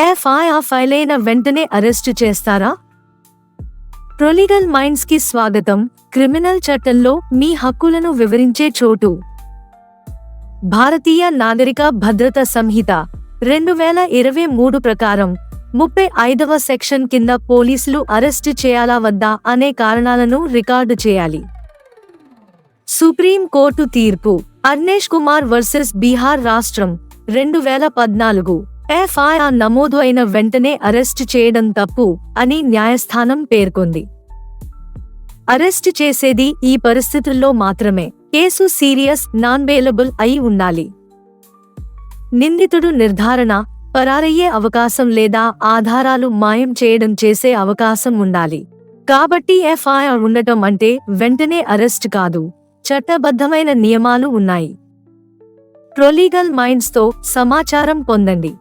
FIR file అయిన వెంటనే arrest చేస్తారా? ప్రొలీగల్ మైండ్స్కి స్వాగతం. క్రిమినల్ చట్టంలో మీ హక్కులను వివరించే చోటు. భారతీయ నాగరిక భద్రత సంహిత. రెండు వేల ఇరవై మూడు ప్రకారం ముప్పై ఐదవ సెక్షన్ కింద పోలీసులు అరెస్టు చేయాలా వద్దా అనే కారణాలను రికార్డు చేయాలి. సుప్రీం కోర్టు తీర్పు. అర్నేష్ కుమార్ వర్సెస్ బీహార్ రాష్ట్రం. రెండు వేల పద్నాలుగు. ఎఫ్ఐఆర్ నమోదు అయిన వెంటనే అరెస్టు చేయడం తప్పు అని న్యాయస్థానం పేర్కొంది. అరెస్టు చేసేది ఈ పరిస్థితుల్లో మాత్రమే. కేసు సీరియస్ నాన్ అయి ఉండాలి. నిందితుడు నిర్ధారణ పరారయ్యే అవకాశం లేదా ఆధారాలు మాయం చేయడం చేసే అవకాశం ఉండాలి. కాబట్టి ఎఫ్ఐఆర్ ఉండటం అంటే వెంటనే అరెస్ట్ కాదు. చట్టబద్ధమైన నియమాలు ఉన్నాయి. ట్రోలీగల్ మైండ్స్తో సమాచారం పొందండి.